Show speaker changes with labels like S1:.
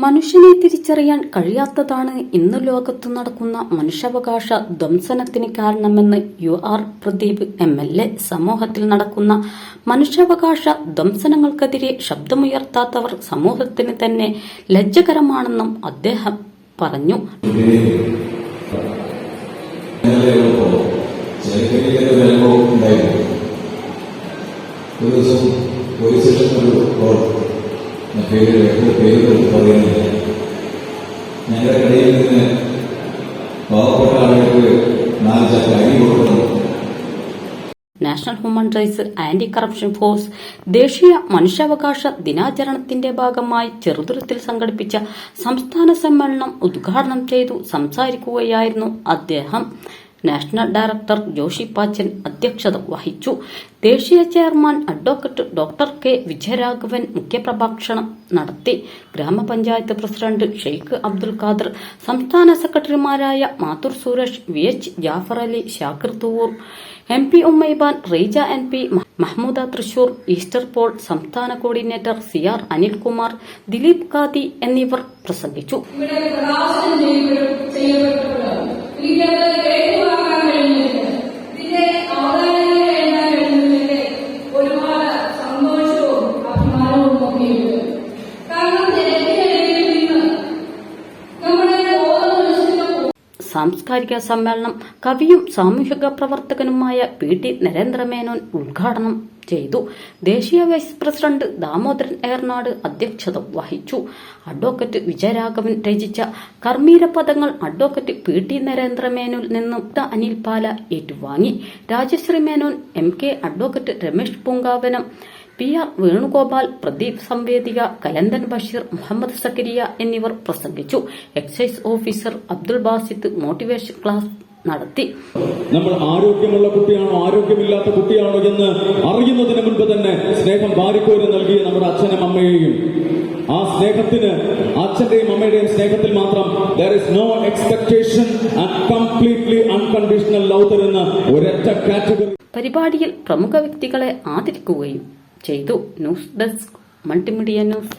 S1: മനുഷ്യനെ തിരിച്ചറിയാൻ കഴിയാത്തതാണ് ഇന്ന് ലോകത്ത് നടക്കുന്ന മനുഷ്യാവകാശ ധ്വംസനത്തിന് കാരണമെന്ന് U R Pradeep M L A സമൂഹത്തിൽ നടക്കുന്ന മനുഷ്യാവകാശ ധ്വംസനങ്ങൾക്കെതിരെ ശബ്ദമുയർത്താത്തവർ സമൂഹത്തിന് തന്നെ ലജ്ജകരമാണെന്നും അദ്ദേഹം പറഞ്ഞു.
S2: ഒരു ദിവസം ഒരു പേര് പേരുകൾ പറയുന്നില്ല ഞങ്ങളുടെ കടയിൽ നിന്ന് പാവപ്പെട്ട ആളുകൾക്ക് നാല് ചക്ക അരി കൊടുക്കണം
S1: national human rights anti corruption force ദേശീയ മനുഷ്യാവകാശ ദിനാചരണത്തിന്റെ ഭാഗമായി ചെറുതുരത്തിൽ സംഘടിപ്പിച്ച സംസ്ഥാന സമ്മേളനം ഉദ്ഘാടനം ചെയ്തു സംസാരിക്കുകയായിരുന്നു അദ്ദേഹം. നാഷണൽ ഡയറക്ടർ ജോഷി പാച്ചൻ അധ്യക്ഷത വഹിച്ചു. ദേശീയ chairman advocate doctor K Vijayaraghavan മുഖ്യപ്രഭാഷണം നടത്തി. ഗ്രാമപഞ്ചായത്ത് പ്രസിഡന്റ് ഷെയ്ഖ് അബ്ദുൽ ഖാദർ സംസ്ഥാന സെക്രട്ടറിമാരായ Mathur Suresh V H Jafar Ali Shakir Thuvoor M P Ummaiban Reeja N P Mahmooda Thrissur Easter Paul സംസ്ഥാന coordinator C R Anilkumar Dileep Khadi എന്നിവർ പ്രസംഗിച്ചു. സാംസ്കാരിക സമ്മേളനം കവിയും സാമൂഹിക പ്രവർത്തകനുമായ പി ടി നരേന്ദ്രമേനോൻ ഉദ്ഘാടനം ചെയ്തു ദേശീയ വൈസ് പ്രസിഡന്റ് ദാമോദരൻ ഏർനാട് അധ്യക്ഷത വഹിച്ചു അഡ്വക്കേറ്റ് വിജയരാഘവൻ രചിച്ച കർമ്മീര പദങ്ങൾ അഡ്വക്കേറ്റ് പി ടി നരേന്ദ്രമേനോനിൽ നിന്നും. അനിൽ പാല ഏറ്റുവാങ്ങി Rajashree Menon M K advocate Ramesh Poonkavanam P R Venugopal Pradeep Samvedika Kalanthan Basheer Muhammad Zakariya എന്നിവർ പ്രസംഗിച്ചു. Excise officer Abdul Basith motivation class നടത്തി.
S3: നമ്മൾ ആരോഗ്യമുള്ള കുട്ടിയാണോ ആരോഗ്യമില്ലാത്ത കുട്ടിയാണോ എന്ന് അറിയുന്നതിന് മുൻപ് തന്നെ സ്നേഹം വാരിക്കോരി നൽകിയ നമ്മുടെ അച്ഛനും അമ്മയെയും. ആ സ്നേഹത്തിന് അച്ഛന്റെയും അമ്മയുടെയും സ്നേഹത്തിൽ മാത്രം there is no expectation completely unconditional love തരുന്ന ഒരൊറ്റ കാറ്റഗറി
S1: പരിപാടിയിൽ പ്രമുഖ വ്യക്തികളെ ആദരിക്കുകയും ചെയ്തു ന്യൂസ് ഡെസ്ക് മൾട്ടിമീഡിയ ന്യൂസ്